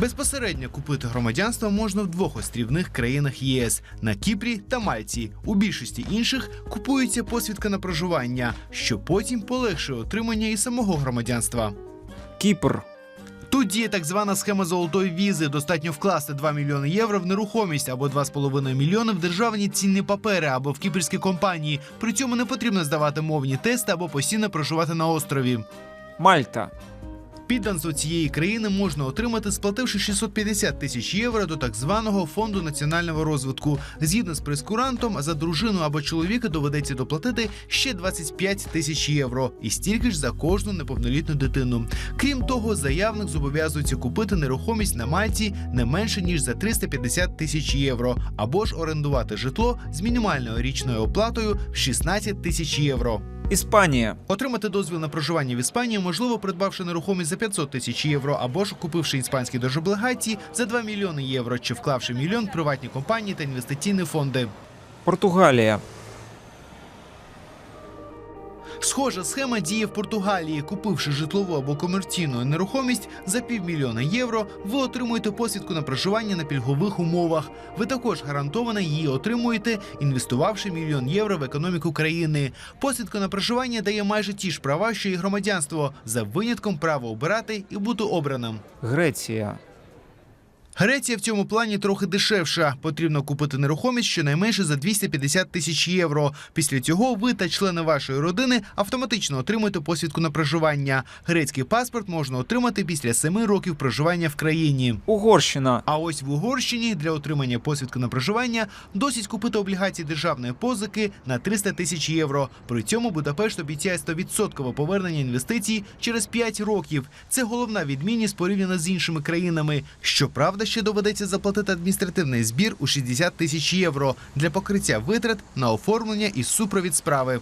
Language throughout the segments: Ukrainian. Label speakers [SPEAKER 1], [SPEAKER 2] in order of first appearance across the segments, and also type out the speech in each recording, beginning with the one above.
[SPEAKER 1] Безпосередньо купити громадянство можна в двох острівних країнах ЄС на Кіпрі та Мальті. У більшості інших купується посвідка на проживання, що потім полегшує отримання і самого громадянства.
[SPEAKER 2] Кіпр.
[SPEAKER 1] Тут діє так звана схема золотої візи. Достатньо вкласти 2 мільйони євро в нерухомість або 2,5 мільйони в державні цінні папери або в кіпрські компанії. При цьому не потрібно здавати мовні тести або постійно проживати на острові.
[SPEAKER 2] Мальта.
[SPEAKER 1] Підданство цієї країни можна отримати, сплативши 650 тисяч євро до так званого фонду національного розвитку. Згідно з прескурантом, за дружину або чоловіка доведеться доплатити ще 25 тисяч євро, і стільки ж за кожну неповнолітню дитину. Крім того, заявник зобов'язується купити нерухомість на Мальті не менше ніж за 350 тисяч євро, або ж орендувати житло з мінімальною річною оплатою в 16 тисяч євро.
[SPEAKER 2] Іспанія.
[SPEAKER 1] Отримати дозвіл на проживання в Іспанії можливо, придбавши нерухомість за 500 тисяч євро або ж купивши іспанські держоблігації за 2 мільйони євро чи вклавши мільйон в приватні компанії та інвестиційні фонди.
[SPEAKER 2] Португалія.
[SPEAKER 1] Схожа схема діє в Португалії. Купивши житлову або комерційну нерухомість за півмільйона євро, ви отримуєте посвідку на проживання на пільгових умовах. Ви також гарантовано її отримуєте, інвестувавши мільйон євро в економіку країни. Посвідка на проживання дає майже ті ж права, що і громадянство, за винятком права обирати і бути обраним.
[SPEAKER 2] Греція.
[SPEAKER 1] Греція в цьому плані трохи дешевша. Потрібно купити нерухомість щонайменше за 250 тисяч євро. Після цього ви та члени вашої родини автоматично отримуєте посвідку на проживання. Грецький паспорт можна отримати після 7 років проживання в країні.
[SPEAKER 2] Угорщина.
[SPEAKER 1] А ось в Угорщині для отримання посвідки на проживання досить купити облігації державної позики на 300 тисяч євро. При цьому Будапешт обіцяє 100% повернення інвестицій через 5 років. Це головна відмінність порівняно з іншими країнами. Щоправда, ще доведеться заплатити адміністративний збір у 60 тисяч євро для покриття витрат на оформлення і супровід справи.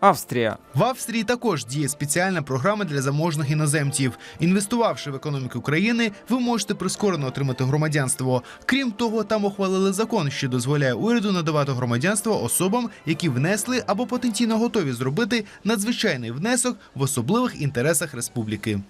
[SPEAKER 2] Австрія.
[SPEAKER 1] В Австрії також діє спеціальна програма для заможних іноземців. Інвестувавши в економіку країни, ви можете прискорено отримати громадянство. Крім того, там ухвалили закон, що дозволяє уряду надавати громадянство особам, які внесли або потенційно готові зробити надзвичайний внесок в особливих інтересах республіки.